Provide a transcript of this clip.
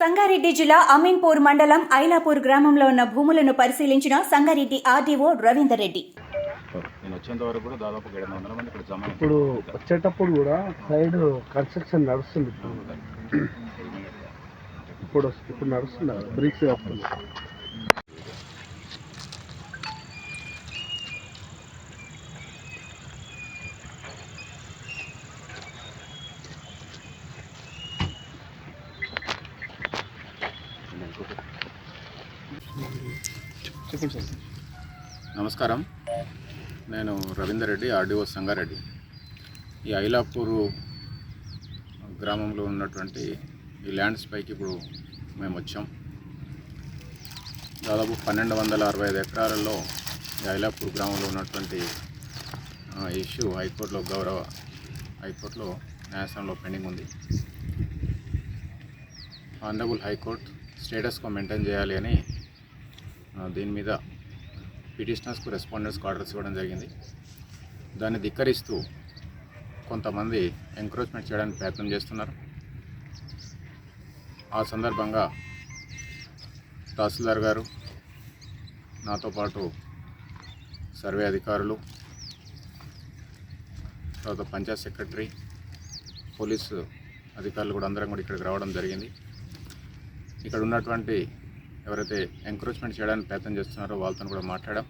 సంగారెడ్డి జిల్లా అమీన్పూర్ మండలం ఐలాపూర్ గ్రామంలో ఉన్న భూములను పరిశీలించిన సంగారెడ్డి ఆర్డీఓ రవీందర్ రెడ్డి. ఇప్పుడు వచ్చేటప్పుడు కూడా సైడ్ కన్స్ట్రక్షన్ నడుస్తుంది ఇప్పుడు. ఇప్పుడు నడుస్తుంది బ్రిక్స్ చెప్పండి సార్. నమస్కారం. నేను రవీందర్ రెడ్డి ఆర్డీఓ సంగారెడ్డి. ఈ ఐలాపూరు గ్రామంలో ఉన్నటువంటి ఈ ల్యాండ్స్ పైకి ఇప్పుడు మేము వచ్చాం. దాదాపు పన్నెండు వందల అరవై ఐదు ఎకరాలలో ఈ ఐలాపూర్ గ్రామంలో ఉన్నటువంటి ఇష్యూ హైకోర్టులో గౌరవ హైకోర్టులో న్యాయస్థానంలో పెండింగ్ ఉంది. ఆనరబుల్ హైకోర్టు స్టేటస్కు మెయింటైన్ చేయాలి అని దీని మీద పిటిషనర్స్కు రెస్పాండెంట్స్కి ఆర్డర్స్ ఇవ్వడం జరిగింది. దాన్ని ధిక్కరిస్తూ కొంతమంది ఎంక్రోచ్మెంట్ చేయడానికి ప్రయత్నం చేస్తున్నారు. ఆ సందర్భంగా తహసీల్దార్ గారు నాతో పాటు సర్వే అధికారులు తర్వాత పంచాయత్ సెక్రటరీ పోలీసు అధికారులు కూడా అందరం కూడా ఇక్కడికి రావడం జరిగింది. ఇక్కడ ఉన్నటువంటి ఎవరైతే ఎంక్రోచ్మెంట్ చేయడానికి ప్రయత్నం చేస్తున్నారో వాళ్ళతో కూడా మాట్లాడాం.